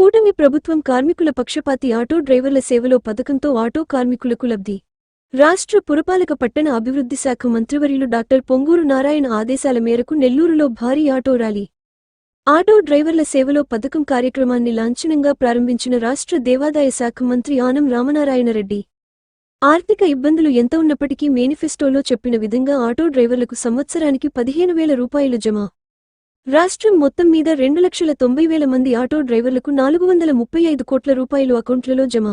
కూటమి ప్రభుత్వం కార్మికుల పక్షపాతి ఆటో డ్రైవర్ల సేవలో పథకంతో ఆటో కార్మికులకు లబ్ధి. రాష్ట్ర పురపాలక పట్టణ అభివృద్ధి శాఖ మంత్రివర్యులు డాక్టర్ పొంగూరు నారాయణ ఆదేశాల మేరకు నెల్లూరులో భారీ ఆటో ర్యాలీ. ఆటో డ్రైవర్ల సేవలో పథకం కార్యక్రమాన్ని లాంఛనంగా ప్రారంభించిన రాష్ట్ర దేవాదాయ శాఖ మంత్రి ఆనం రామనారాయణ రెడ్డి. ఆర్థిక ఇబ్బందులు ఎంత ఉన్నప్పటికీ మేనిఫెస్టోలో చెప్పిన విధంగా ఆటో డ్రైవర్లకు సంవత్సరానికి పదిహేను వేల రూపాయలు జమ. రాష్ట్రం మొత్తం మీద రెండు లక్షల తొంభై వేల మంది ఆటో డ్రైవర్లకు నాలుగు వందల ముప్పై ఐదు కోట్ల రూపాయలు అకౌంట్లలో జమ.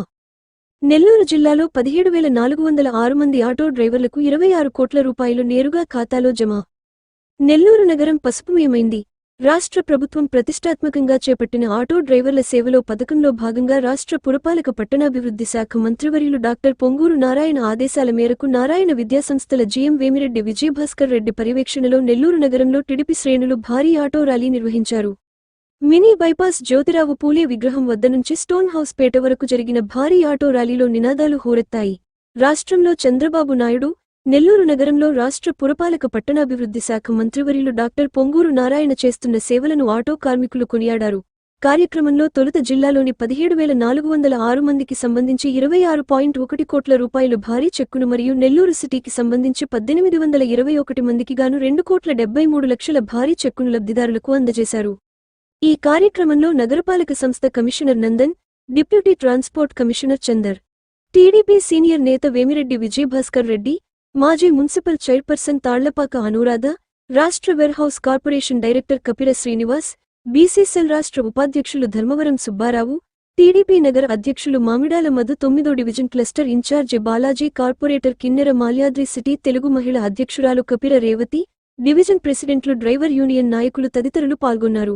నెల్లూరు జిల్లాలో పదిహేడు వేల నాలుగు వందల ఆరు మంది ఆటో డ్రైవర్లకు ఇరవై ఆరు కోట్ల రూపాయలు నేరుగా ఖాతాలో జమ. నెల్లూరు నగరం పసుపుమయమైంది రాష్ట్ర ప్రభుత్వం ప్రతిష్టాత్మకంగా చేపట్టిన ఆటో డ్రైవర్ల సేవలో పథకంలో భాగంగా రాష్ట్ర పురపాలక పట్టణాభివృద్ధి శాఖ మంత్రివర్యులు డాక్టర్ పొంగూరు నారాయణ ఆదేశాల మేరకు నారాయణ విద్యాసంస్థల జీఎం వేమిరెడ్డి విజయభాస్కర్ రెడ్డి పర్యవేక్షణలో నెల్లూరు నగరంలో టిడిపి శ్రేణులు భారీ ఆటో ర్యాలీ నిర్వహించారు. మినీ బైపాస్ జ్యోతిరావు పూలే విగ్రహం వద్ద నుంచి స్టోన్ హౌస్ పేట వరకు జరిగిన భారీ ఆటో ర్యాలీలో నినాదాలు హోరెత్తాయి. రాష్ట్రంలో చంద్రబాబు నాయుడు నెల్లూరు నగరంలో రాష్ట్ర పురపాలక పట్టణాభివృద్ధి శాఖ మంత్రివర్యులు డాక్టర్ పొంగూరు నారాయణ చేస్తున్న సేవలను ఆటో కార్మికులు కొనియాడారు. కార్యక్రమంలో తొలుత జిల్లాలోని పదిహేడు వేల నాలుగు వందల ఆరు మందికి సంబంధించి ఇరవై ఆరు పాయింట్ ఒకటి కోట్ల రూపాయలు భారీ చెక్కును మరియు నెల్లూరు సిటీకి సంబంధించి పద్దెనిమిది వందల ఇరవై ఒకటి మందికి గాను రెండు కోట్ల డెబ్బై మూడు లక్షల భారీ చెక్కును లబ్ధిదారులకు అందజేశారు. ఈ కార్యక్రమంలో నగరపాలక సంస్థ commissioner Nandan deputy transport commissioner Chandar TDP senior నేత వేమిరెడ్డి విజయభాస్కర్ రెడ్డి మాజీ మున్సిపల్ చైర్పర్సన్ తాళ్ళపాక అనురాధ రాష్ట్ర warehouse corporation director Kapira Srinivas BC cell రాష్ట్ర ఉపాధ్యక్షులు ధర్మవరం సుబ్బారావు టీడీపీ నగర అధ్యక్షులు మామిడాల మధు తొమ్మిదో division cluster in charge Balaji corporator Kinnera Malyadri city Telugu మహిళ అధ్యక్షురాలు కపిర రేవతి డివిజన్ ప్రెసిడెంట్లు డ్రైవర్ యూనియన్ నాయకులు తదితరులు పాల్గొన్నారు.